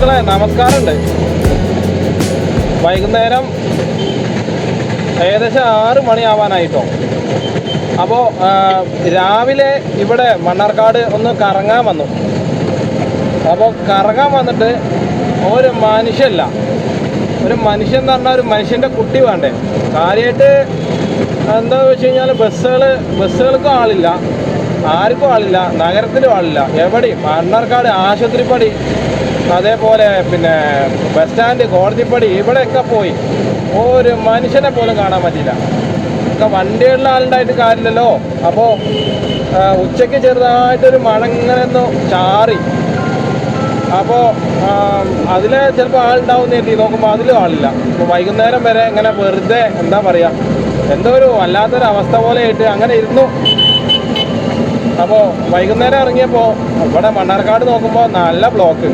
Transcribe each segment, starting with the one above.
സുഹൃത്തുക്കളെ നമസ്കാരമുണ്ട്. വൈകുന്നേരം ഏകദേശം ആറ് മണിയാവാനായിട്ടോ. അപ്പോൾ രാവിലെ ഇവിടെ മണ്ണാർക്കാട് ഒന്ന് കറങ്ങാൻ വന്നു. അപ്പോൾ കറങ്ങാൻ വന്നിട്ട് ഒരു മനുഷ്യല്ല. ഒരു മനുഷ്യൻ എന്ന് പറഞ്ഞാൽ ഒരു മനുഷ്യന്റെ കുട്ടി വേണ്ടേ. കാര്യമായിട്ട് എന്താ വെച്ച് കഴിഞ്ഞാൽ ബസ്സുകൾ ബസ്സുകൾക്കും ആളില്ല. ആർക്കും ആളില്ല. നഗരത്തിലും ആളില്ല. എവിടെയും. മണ്ണാർക്കാട് ആശുപത്രിപ്പടി അതേപോലെ പിന്നെ ബസ് സ്റ്റാൻഡ് കോടതിപ്പടി ഇവിടെയൊക്കെ പോയി. ഒരു മനുഷ്യനെ പോലും കാണാൻ പറ്റില്ല ഒക്കെ വണ്ടിയുള്ള ആളുണ്ടായിട്ട് കാര്യമില്ലല്ലോ. അപ്പോൾ ഉച്ചയ്ക്ക് ചെറുതായിട്ടൊരു മഴ ഇങ്ങനെ ഒന്ന് ചാറി അപ്പോൾ അതിൽ ചിലപ്പോൾ ആളുണ്ടാവും നേട്ടി നോക്കുമ്പോൾ അതിലും ആളില്ല. അപ്പോൾ വൈകുന്നേരം വരെ ഇങ്ങനെ വെറുതെ എന്താ പറയുക എന്തോ ഒരു വല്ലാത്തൊരു അവസ്ഥ പോലെ ആയിട്ട് അങ്ങനെ ഇരുന്നു. അപ്പോൾ വൈകുന്നേരം ഇറങ്ങിയപ്പോൾ ഇവിടെ മണ്ണാർക്കാട് നോക്കുമ്പോൾ നല്ല ബ്ലോക്ക്.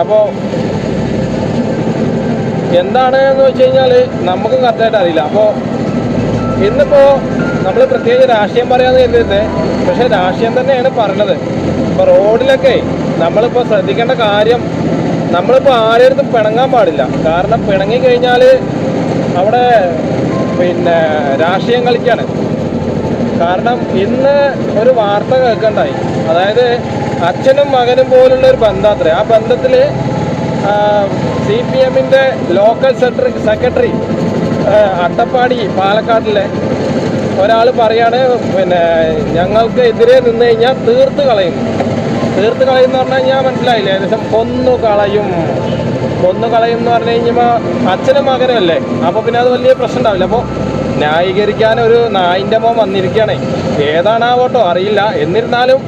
അപ്പോൾ എന്താണ് എന്ന് വെച്ച് കഴിഞ്ഞാൽ നമുക്കും കറക്റ്റായിട്ട് അറിയില്ല. അപ്പോൾ ഇന്നിപ്പോൾ നമ്മൾ പ്രത്യേകിച്ച് രാഷ്ട്രീയം പറയാമെന്ന് കരുതരുത്. പക്ഷേ രാഷ്ട്രീയം തന്നെയാണ് പറഞ്ഞത് ഇപ്പോൾ റോഡിലൊക്കെ നമ്മളിപ്പോൾ ശ്രദ്ധിക്കേണ്ട കാര്യം നമ്മളിപ്പോൾ ആരെടുത്തും പിണങ്ങാൻ പാടില്ല. കാരണം പിണങ്ങി കഴിഞ്ഞാൽ അവിടെ പിന്നെ രാഷ്ട്രീയം കളിക്കാണ്. കാരണം ഇന്ന് ഒരു വാർത്ത കേൾക്കണ്ടായി. അതായത് അച്ഛനും മകനും പോലുള്ള ഒരു ബന്ധാത്രേ ആ ബന്ധത്തിൽ സി പി എമ്മിന്റെ ലോക്കൽ സെക്രട്ടറി സെക്രട്ടറി അട്ടപ്പാടി പാലക്കാട്ടിലെ ഒരാൾ പറയാണ് പിന്നെ ഞങ്ങൾക്ക് എതിരെ നിന്ന് കഴിഞ്ഞാൽ തീർത്ത് കളയും തീർത്ത് കളയും എന്ന് പറഞ്ഞാൽ കഴിഞ്ഞാൽ മനസ്സിലായില്ല? ഏകദേശം കൊന്നു കളയും. കൊന്നു കളയും എന്ന് പറഞ്ഞു കഴിഞ്ഞാൽ അച്ഛനും മകനും അല്ലേ? അപ്പോൾ പിന്നെ അത് വലിയ പ്രശ്നം ഉണ്ടാവില്ല. അപ്പോൾ ന്യായീകരിക്കാൻ ഒരു നായിന്റെ മോൻ വന്നിരിക്കുകയാണേ. വോട്ടോ അറിയില്ല. എന്നിരുന്നാലും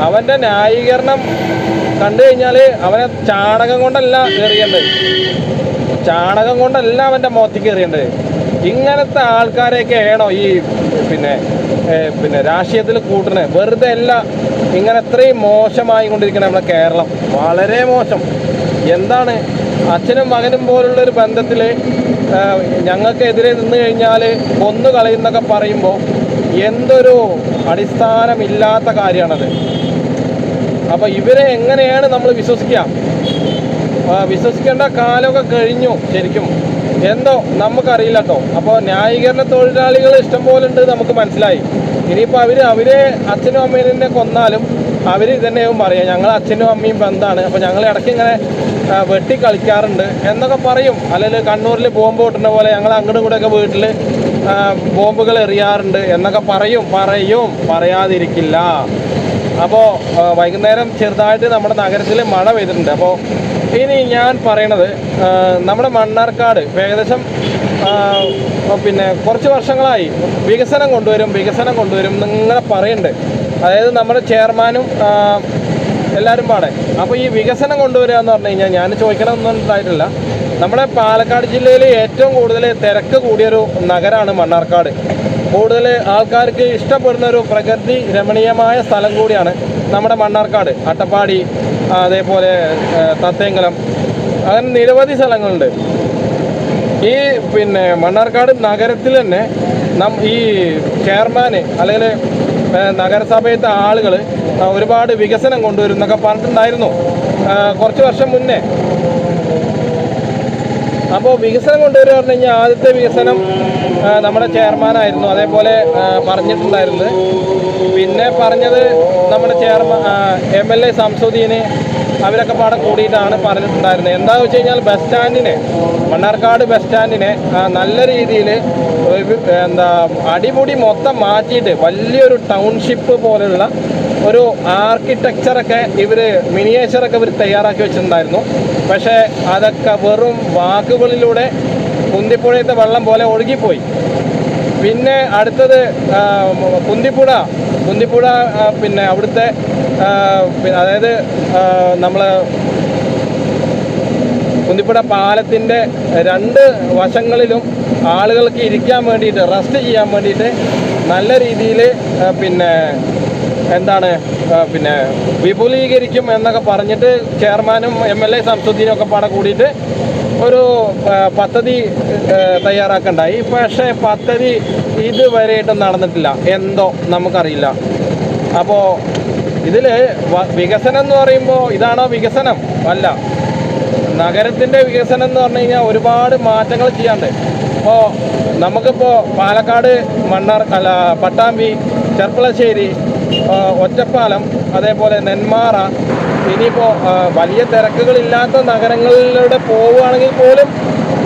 അവന്റെ ന്യായീകരണം കണ്ടു കഴിഞ്ഞാൽ അവനെ ചാണകം കൊണ്ടല്ല കയറിയേണ്ടത് ചാണകം കൊണ്ടല്ല അവന്റെ മോത്തിക്ക് കയറിയേണ്ടത് ഇങ്ങനത്തെ ആൾക്കാരെയൊക്കെ ആണോ ഈ പിന്നെ പിന്നെ രാഷ്ട്രീയത്തിൽ കൂട്ടണേ വെറുതെ അല്ല. ഇങ്ങനെ ഇത്രയും മോശമായി കൊണ്ടിരിക്കണേ നമ്മുടെ കേരളം. വളരെ മോശം. എന്താണ് അച്ഛനും മകനും പോലുള്ള ഒരു ബന്ധത്തിൽ ഞങ്ങൾക്കെതിരെ നിന്ന് കഴിഞ്ഞാൽ കൊന്നു കളയുന്നൊക്കെ പറയുമ്പോൾ എന്തൊരു അടിസ്ഥാനമില്ലാത്ത കാര്യമാണത്. അപ്പോൾ ഇവരെ എങ്ങനെയാണ് നമ്മൾ വിശ്വസിക്കുക? ആ, വിശ്വസിക്കേണ്ട കാലമൊക്കെ കഴിഞ്ഞു ശരിക്കും. എന്തോ നമുക്കറിയില്ല കേട്ടോ അപ്പോൾ ന്യായീകരണ തൊഴിലാളികൾ ഇഷ്ടം പോലെ ഉണ്ട് നമുക്ക് മനസ്സിലായി. ഇനിയിപ്പോൾ അവർ അവരെ അച്ഛനും അമ്മേനെ കൊന്നാലും അവർ ഇതന്നെയാവും പറയുക. ഞങ്ങൾ അച്ഛനും അമ്മയും ബന്ധമാണ് അപ്പോൾ ഞങ്ങൾ ഇടയ്ക്ക് ഇങ്ങനെ വെട്ടി കളിക്കാറുണ്ട്. എന്നൊക്കെ പറയും. അല്ലെങ്കിൽ കണ്ണൂരിൽ ബോംബ് പൊട്ടുന്ന പോലെ ഞങ്ങൾ അങ്ങോട്ടും കൂടെയൊക്കെ വീട്ടിൽ ബോംബുകൾ എറിയാറുണ്ട് എന്നൊക്കെ പറയും. പറയും. പറയാതിരിക്കില്ല. അപ്പോൾ വൈകുന്നേരം ചെറുതായിട്ട് നമ്മുടെ നഗരത്തിൽ മഴ പെയ്തിട്ടുണ്ട്. അപ്പോൾ ഇനി ഞാൻ പറയണത് നമ്മുടെ മണ്ണാർക്കാട് ഏകദേശം പിന്നെ കുറച്ച് വർഷങ്ങളായി വികസനം കൊണ്ടുവരും വികസനം കൊണ്ടുവരും എന്നിങ്ങനെ പറയുന്നുണ്ട് അതായത് നമ്മുടെ ചെയർമാനും എല്ലാവരും പാടെ. അപ്പോൾ ഈ വികസനം കൊണ്ടുവരിക എന്ന് പറഞ്ഞു കഴിഞ്ഞാൽ ഞാൻ ചോദിക്കണമെന്നൊന്നും ഉണ്ടായിട്ടില്ല. നമ്മുടെ പാലക്കാട് ജില്ലയിൽ ഏറ്റവും കൂടുതൽ തിരക്ക് കൂടിയൊരു നഗരമാണ് മണ്ണാർക്കാട്. കൂടുതൽ ആൾക്കാർക്ക് ഇഷ്ടപ്പെടുന്ന ഒരു പ്രകൃതി രമണീയമായ സ്ഥലം കൂടിയാണ് നമ്മുടെ മണ്ണാർക്കാട്. അട്ടപ്പാടി അതേപോലെ തത്തേങ്കലം. അങ്ങനെ നിരവധി സ്ഥലങ്ങളുണ്ട്. ഈ പിന്നെ മണ്ണാർക്കാട് നഗരത്തിൽ തന്നെ നം ഈ ചെയർമാന് അല്ലെങ്കിൽ നഗരസഭയത്തെ ആളുകൾ ഒരുപാട് വികസനം കൊണ്ടുവരും എന്നൊക്കെ പറഞ്ഞിട്ടുണ്ടായിരുന്നു കുറച്ച് വർഷം മുന്നേ. അപ്പോൾ വികസനം കൊണ്ടുവരിക പറഞ്ഞു കഴിഞ്ഞാൽ ആദ്യത്തെ വികസനം നമ്മുടെ ചെയർമാനായിരുന്നു അതേപോലെ പറഞ്ഞിട്ടുണ്ടായിരുന്നത്. പിന്നെ പറഞ്ഞത് നമ്മുടെ ചെയർമാൻ എം എൽ എ സംസുദ്ദീന് അവരൊക്കെ പാടെ കൂടിയിട്ടാണ് പറഞ്ഞിട്ടുണ്ടായിരുന്നത്. എന്താണെന്ന് വെച്ച് കഴിഞ്ഞാൽ ബസ് സ്റ്റാൻഡിനെ മണ്ണാർക്കാട് ബസ് സ്റ്റാൻഡിനെ നല്ല രീതിയിൽ എന്താ അടിമുടി മൊത്തം മാറ്റിയിട്ട് വലിയൊരു ടൗൺഷിപ്പ് പോലെയുള്ള ഒരു ആർക്കിടെക്ചറൊക്കെ ഇവർ മിനിയേച്ചറൊക്കെ ഇവർ തയ്യാറാക്കി വെച്ചിട്ടുണ്ടായിരുന്നു. പക്ഷേ അതൊക്കെ വെറും വാക്കുകളിലൂടെ കുന്തിപ്പുഴയത്തെ വെള്ളം പോലെ ഒഴുകിപ്പോയി. പിന്നെ അടുത്തത് കുന്തിപ്പുഴ കുന്തിപ്പുഴ പിന്നെ അവിടുത്തെ അതായത് നമ്മൾ കുന്തിപ്പുഴ പാലത്തിന്റെ രണ്ട് വശങ്ങളിലും ആളുകൾക്ക് ഇരിക്കാൻ വേണ്ടിയിട്ട് റെസ്റ്റ് ചെയ്യാൻ വേണ്ടിയിട്ട് നല്ല രീതിയിൽ പിന്നെ എന്താണ് പിന്നെ വിപുലീകരിക്കും എന്നൊക്കെ പറഞ്ഞിട്ട് ചെയർമാനും എം എൽ എ സംസുദ്ദീനും ഒക്കെ പാടെ കൂടിയിട്ട് ഒരു പദ്ധതി തയ്യാറാക്കണ്ടായി. പക്ഷേ പദ്ധതി ഇതുവരെയായിട്ടും നടന്നിട്ടില്ല. എന്തോ നമുക്കറിയില്ല. അപ്പോൾ ഇതിൽ വികസനം എന്ന് പറയുമ്പോൾ ഇതാണോ വികസനം? അല്ല. നഗരത്തിന്റെ വികസനം എന്ന് പറഞ്ഞു കഴിഞ്ഞാൽ ഒരുപാട് മാറ്റങ്ങൾ ചെയ്യാണ്ട്. ഇപ്പോൾ നമുക്കിപ്പോൾ പാലക്കാട് മണ്ണാർ അല്ല പട്ടാമ്പി ചെർപ്പളശ്ശേരി ഒറ്റപ്പാലം അതേപോലെ നെന്മാറ ഇനിയിപ്പോൾ വലിയ തിരക്കുകളില്ലാത്ത നഗരങ്ങളിലൂടെ പോവുകയാണെങ്കിൽ പോലും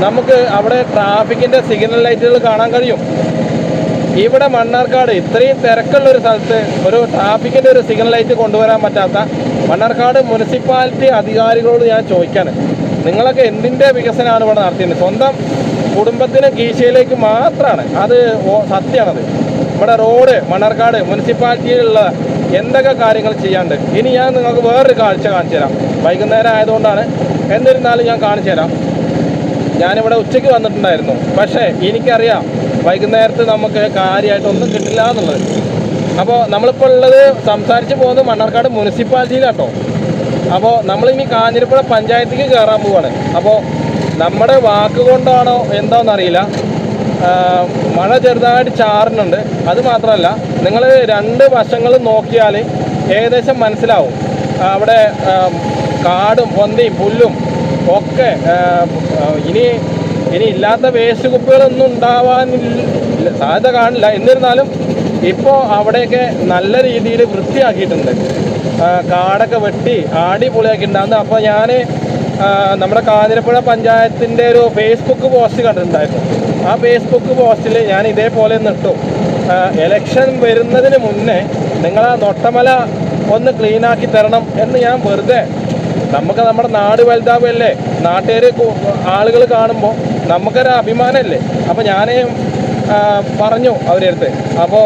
നമുക്ക് അവിടെ ട്രാഫിക്കിന്റെ സിഗ്നൽ ലൈറ്റുകൾ കാണാൻ കഴിയും. ഇവിടെ മണ്ണാർക്കാട് ഇത്രയും തിരക്കുള്ള ഒരു സ്ഥലത്ത് ഒരു ട്രാഫിക്കിന്റെ ഒരു സിഗ്നൽ ലൈറ്റ് കൊണ്ടുവരാൻ പറ്റാത്ത മണ്ണാർക്കാട് മുനിസിപ്പാലിറ്റി അധികാരികളോട് ഞാൻ ചോദിക്കാണ്. നിങ്ങളൊക്കെ എന്തിന്റെ വികസനമാണ് ഇവിടെ നടത്തിയത്? സ്വന്തം കുടുംബത്തിന് കീശയിലേക്ക് മാത്രമാണ് അത് സത്യമാണത്. ഇവിടെ റോഡ് മണ്ണാർക്കാട് മുനിസിപ്പാലിറ്റിയിലുള്ള എന്തൊക്കെ കാര്യങ്ങൾ ചെയ്യാണ്ട്? ഇനി ഞാൻ നിങ്ങൾക്ക് വേറൊരു കാഴ്ച കാണിച്ചു തരാം. വൈകുന്നേരം ആയതുകൊണ്ടാണ്. എന്നിരുന്നാലും ഞാൻ കാണിച്ചു തരാം. ഞാനിവിടെ ഉച്ചയ്ക്ക് വന്നിട്ടുണ്ടായിരുന്നു. പക്ഷേ എനിക്കറിയാം വൈകുന്നേരത്ത് നമുക്ക് കാര്യമായിട്ടൊന്നും കിട്ടില്ല എന്നുള്ളത്. അപ്പോൾ നമ്മളിപ്പോൾ ഉള്ളത് സംസാരിച്ച് പോകുന്നത് മണ്ണാർക്കാട് മുനിസിപ്പാലിറ്റിയിലാട്ടോ. അപ്പോൾ നമ്മളിനി കാഞ്ഞിരപ്പുഴ പഞ്ചായത്തേക്ക് കയറാൻ പോവാണ്. അപ്പോൾ നമ്മുടെ വാക്ക് കൊണ്ടാണോ എന്താണെന്നറിയില്ല മഴ ചെറുതായിട്ട് ചാറുന്നുണ്ട്. അത് മാത്രമല്ല നിങ്ങൾ രണ്ട് വശങ്ങളും നോക്കിയാൽ ഏകദേശം മനസ്സിലാവും. അവിടെ കാടും പൊന്തയും പുല്ലും ഒക്കെ ഇനി ഇനി ഇല്ലാത്ത വേസ്റ്റ് കുപ്പികളൊന്നും ഉണ്ടാവാനില്ല സാധ്യത കാണില്ല. എന്നിരുന്നാലും ഇപ്പോൾ അവിടെയൊക്കെ നല്ല രീതിയിൽ വൃത്തിയാക്കിയിട്ടുണ്ട്. കാടൊക്കെ വെട്ടി അടിപൊളിയാക്കിയിട്ടുണ്ടായിരുന്നു അപ്പോൾ ഞാൻ നമ്മുടെ കാഞ്ഞിരപ്പുഴ പഞ്ചായത്തിന്റെ ഒരു ഫേസ്ബുക്ക് പോസ്റ്റ് കണ്ടിട്ടുണ്ടായിരുന്നു. ആ ഫേസ്ബുക്ക് പോസ്റ്റിൽ ഞാൻ ഇതേപോലെ നിട്ടു എലക്ഷൻ വരുന്നതിന് മുന്നേ നിങ്ങൾ ആ നൊട്ടമല ഒന്ന് ക്ലീനാക്കി തരണം എന്ന് ഞാൻ വെറുതെ. നമുക്ക് നമ്മുടെ നാട് വലുതാവല്ലേ നാട്ടുകാർ ആളുകൾ കാണുമ്പോൾ നമുക്കൊരു അഭിമാനമല്ലേ അപ്പോൾ ഞാൻ പറഞ്ഞു അവരുടെ അടുത്ത്. അപ്പോൾ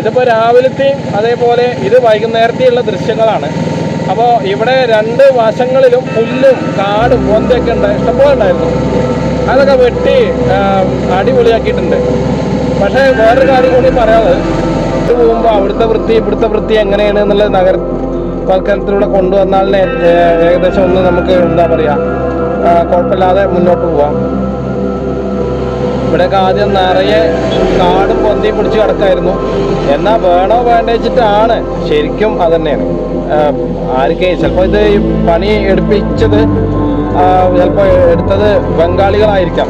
ഇതിപ്പോൾ രാവിലത്തെയും അതേപോലെ ഇത് വൈകുന്നേരത്തെയുള്ള ദൃശ്യങ്ങളാണ്. അപ്പോൾ ഇവിടെ രണ്ട് വശങ്ങളിലും പുല്ലും കാടും പൊന്തയൊക്കെ ഉണ്ട്. ഇഷ്ടംപോലെ ഉണ്ടായിരുന്നു. അതൊക്കെ വെട്ടി അടിപൊളിയാക്കിയിട്ടുണ്ട്. പക്ഷേ വേറൊരു കാര്യം കൂടി പറയാതെ ഇത് പോകുമ്പോൾ അവിടുത്തെ വൃത്തി ഇവിടുത്തെ വൃത്തി എങ്ങനെയാണ് എന്നുള്ള നഗര വൽക്കരണത്തിലൂടെ കൊണ്ടുവന്നാൽ ഏകദേശം ഒന്ന് നമുക്ക് എന്താ പറയുക കുഴപ്പമില്ലാതെ മുന്നോട്ട് പോവാം. ഇവിടെയൊക്കെ ആദ്യം നിറയെ കാടും പൊന്തി പിടിച്ച് കിടക്കായിരുന്നു. എന്നാൽ വേണോ വേണ്ടിച്ചിട്ടാണ്. ശരിക്കും അത് തന്നെയാണ്. ആർക്കേ ചിലപ്പോൾ ഇത് പണി എടുപ്പിച്ചത് ചിലപ്പോൾ എടുത്തത് ബംഗാളികളായിരിക്കാം.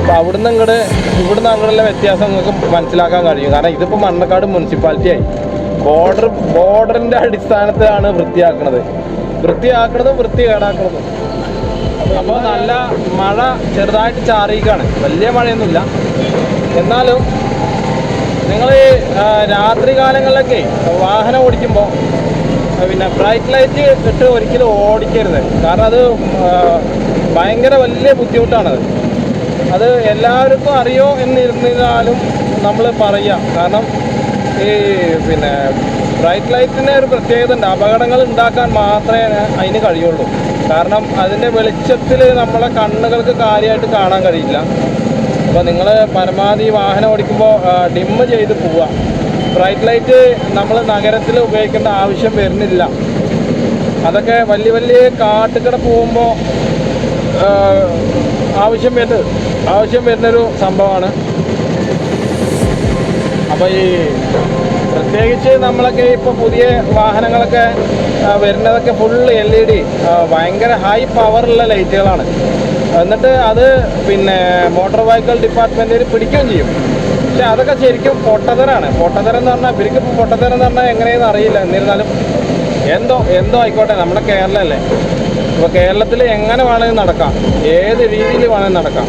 അപ്പോൾ അവിടുന്ന് ഇങ്ങോട്ട് ഇവിടുന്ന് അങ്ങോട്ടുള്ള വ്യത്യാസം നിങ്ങൾക്ക് മനസ്സിലാക്കാൻ കഴിയും. കാരണം ഇതിപ്പോൾ മണ്ണക്കാട് മുനിസിപ്പാലിറ്റി ആയി. ബോർഡർ ബോർഡറിന്റെ അടിസ്ഥാനത്തിലാണ് വൃത്തിയാക്കുന്നത് വൃത്തിയാക്കുന്നതും വൃത്തി കേടാക്കുന്നതും അപ്പോൾ നല്ല മഴ ചെറുതായിട്ട് ചാറിയിക്കാണ് വലിയ മഴയൊന്നുമില്ല. എന്നാലും നിങ്ങൾ രാത്രി കാലങ്ങളിലൊക്കെ വാഹനം ഓടിക്കുമ്പോൾ പിന്നെ ബ്രൈറ്റ് ലൈറ്റ് ഇട്ട് ഒരിക്കലും ഓടിക്കരുത്. കാരണം അത് ഭയങ്കര വലിയ ബുദ്ധിമുട്ടാണത് അത്. എല്ലാവർക്കും അറിയോ എന്നിരുന്നാലും നമ്മൾ പറയാം. കാരണം ഈ പിന്നെ ബ്രൈറ്റ് ലൈറ്റിന് ഒരു പ്രത്യേകത ഉണ്ട്. അപകടങ്ങൾ ഉണ്ടാക്കാൻ മാത്രമേ അതിന് കഴിയുള്ളൂ. കാരണം അതിന്റെ വെളിച്ചത്തിൽ നമ്മളെ കണ്ണുകൾക്ക് കാര്യമായിട്ട് കാണാൻ കഴിയില്ല. അപ്പോൾ നിങ്ങൾ പരമാവധി വാഹനം ഓടിക്കുമ്പോൾ ഡിമ്മ് ചെയ്ത് പോവുക ബ്രൈറ്റ് ലൈറ്റ് നമ്മൾ നഗരത്തിൽ ഉപയോഗിക്കേണ്ട ആവശ്യം വരുന്നില്ല. അതൊക്കെ വലിയ വലിയ കാട്ടുകട പോകുമ്പോൾ ആവശ്യം വരുന്നത് ആവശ്യം വരുന്നൊരു സംഭവമാണ്. അപ്പോൾ ഈ പ്രത്യേകിച്ച് നമ്മളൊക്കെ ഇപ്പോൾ പുതിയ വാഹനങ്ങളൊക്കെ വരുന്നതൊക്കെ ഫുള്ള് എൽ ഇ ഡി ഭയങ്കര ഹൈ പവറുള്ള ലൈറ്റുകളാണ് എന്നിട്ട് അത് പിന്നെ മോട്ടോർ വെഹിക്കിൾ ഡിപ്പാർട്ട്മെന്റിൽ പിടിക്കുകയും ചെയ്യും. പക്ഷെ അതൊക്കെ ശരിക്കും പൊട്ടത്തരാണ്. പൊട്ടത്തരം എന്ന് പറഞ്ഞാൽ ഇവർക്ക് ഇപ്പോൾ പൊട്ടത്തരം എന്ന് പറഞ്ഞാൽ എങ്ങനെയെന്ന് അറിയില്ല. എന്നിരുന്നാലും എന്തോ എന്തോ ആയിക്കോട്ടെ നമ്മുടെ കേരളമല്ലേ ഇപ്പോൾ കേരളത്തിൽ എങ്ങനെ വേണമെങ്കിൽ നടക്കാം. ഏത് രീതിയിൽ വേണമെങ്കിൽ നടക്കാം.